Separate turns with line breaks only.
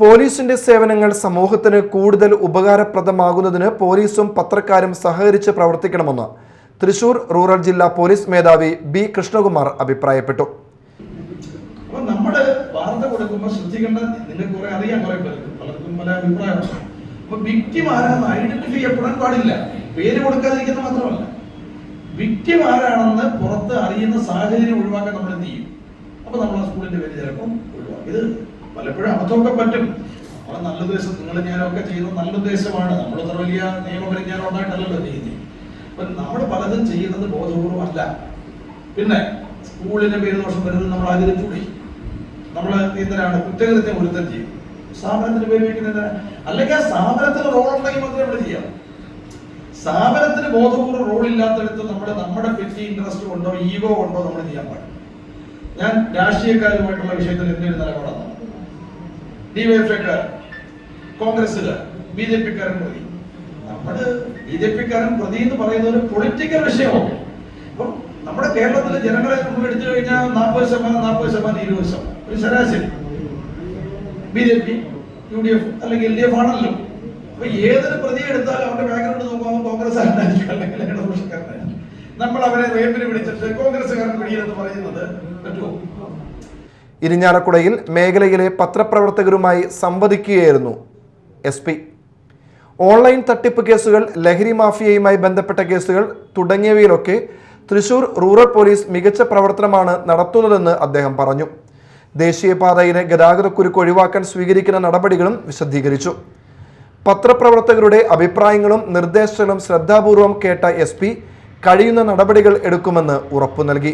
പോലീസിന്റെ സേവനങ്ങൾ സമൂഹത്തിന് കൂടുതൽ ഉപകാരപ്രദമാകുന്നതിന് പോലീസും പത്രക്കാരും സഹകരിച്ച് പ്രവർത്തിക്കണമെന്ന് തൃശൂർ റൂറൽ ജില്ലാ പോലീസ് മേധാവി ബി കൃഷ്ണകുമാർ അഭിപ്രായപ്പെട്ടു.
അപ്പൊ നമ്മൾ വാർത്ത കൊടുക്കുമ്പോൾ ശ്രദ്ധിക്കേണ്ട നിങ്ങൾക്ക് കുറെ അറിയാം കുറെ പേർക്ക് പലർക്കും പല അഭിപ്രായമാണ് അപ്പൊ വിക്ടിം ആരാന്ന് ഐഡന്റിഫൈ ചെയ്യപ്പെടാൻ പാടില്ല. പേര് കൊടുക്കാതിരിക്കുന്ന മാത്രമല്ല. വിക്ടിം ആരാണെന്ന് പുറത്ത് അറിയുന്ന സാഹചര്യം ഒഴിവാക്കാൻ നമ്മൾ എന്ത് ചെയ്യും? അപ്പൊ നമ്മൾ സ്കൂളിന്റെ പേര് ചിലപ്പം ഒഴിവാക്കും. ഇത് പലപ്പോഴും അബദ്ധമൊക്കെ പറ്റും. നമ്മളെ നല്ല ഉദ്ദേശം നിങ്ങൾ ഞാനൊക്കെ ചെയ്യുന്നത് നല്ല ഉദ്ദേശമാണ്. നമ്മൾ അത്ര വലിയ നിയമപരിജ്ഞാനം ഉണ്ടായിട്ടല്ലല്ലോ ചെയ്യുന്നത് അപ്പൊ നമ്മൾ പലതും ചെയ്യുന്നത് ബോധപൂർവമല്ല. പിന്നെ സ്കൂളിന്റെ പേര് ദോഷം വരുന്നത് നമ്മൾ ആചരിച്ചുകൂടി നമ്മൾ എന്തിനാണ് കുറ്റകൃത്യം ഒരുത്തം ചെയ്യും? സ്ഥാപനത്തിന് പേര് വയ്ക്കുന്നത് അല്ലെങ്കിൽ ആ സ്ഥാപനത്തിന് റോൾ ഉണ്ടെങ്കിൽ മാത്രമേ നമ്മൾ ചെയ്യാം സ്ഥാപനത്തിന് ബോധപൂർവം റോൾ ഇല്ലാത്തടത്ത് നമ്മൾ നമ്മുടെ പെറ്റി ഇൻട്രസ്റ്റ് ഉണ്ടോ ഈഗോ ഉണ്ടോ നമ്മൾ ചെയ്യാൻ പാടില്ല. ഞാൻ രാഷ്ട്രീയക്കാരുമായിട്ടുള്ള വിഷയത്തിൽ എന്റെ ഒരു നിലപാടാണ് ഡിവൈഎഫ്ഐക്കാർ കോൺഗ്രസ്സുകാർ ബി ജെ പിക്കാരൻ പ്രതി നമ്മൾ ബി ജെ പിക്കാരൻ പ്രതി എന്ന് പറയുന്ന ഒരു പൊളിറ്റിക്കൽ വിഷയമാണ്. അപ്പം നമ്മുടെ കേരളത്തിലെ ജനങ്ങളെ നമ്മൾ എടുത്തു കഴിഞ്ഞാൽ നാൽപ്പത് ശതമാനം നാൽപ്പത് ശതമാനം ഇരുപത് ശതമാനം. ഒരു ശരാശരി. B J P U D F അല്ലെങ്കിൽ എൽ ഡി എഫ് ആണല്ലോ. അപ്പൊ ഏതൊരു പ്രതി എടുത്താലും അവരുടെ ബാക്ക്ഗ്രൗണ്ട് നോക്കുമ്പോൾ കോൺഗ്രസ് ആരായിരിക്കും അല്ലെങ്കിൽ ഇടതുപക്ഷക്കാരനായിരിക്കും. നമ്മൾ അവരെ റേപ്പിന് വിളിച്ചിട്ട് കോൺഗ്രസ്സുകാരൻ പിടിയിലെന്ന് പറയുന്നത് പറ്റുമോ?
ഇരിഞ്ഞാലക്കുടയിൽ മേഖലയിലെ പത്രപ്രവർത്തകരുമായി സംവദിക്കുകയായിരുന്നു എസ് പി. ഓൺലൈൻ തട്ടിപ്പ് കേസുകൾ ലഹരി മാഫിയയുമായി ബന്ധപ്പെട്ട കേസുകൾ തുടങ്ങിയവയിലൊക്കെ തൃശൂർ റൂറൽ പോലീസ് മികച്ച പ്രവർത്തനമാണ് നടത്തുന്നതെന്ന് അദ്ദേഹം പറഞ്ഞു. ദേശീയപാതയിലെ ഗതാഗതക്കുരുക്ക് ഒഴിവാക്കാൻ സ്വീകരിക്കുന്ന നടപടികളും വിശദീകരിച്ചു. പത്രപ്രവർത്തകരുടെ അഭിപ്രായങ്ങളും നിർദ്ദേശങ്ങളും ശ്രദ്ധാപൂർവം കേട്ട എസ് കഴിയുന്ന നടപടികൾ എടുക്കുമെന്ന് ഉറപ്പു നൽകി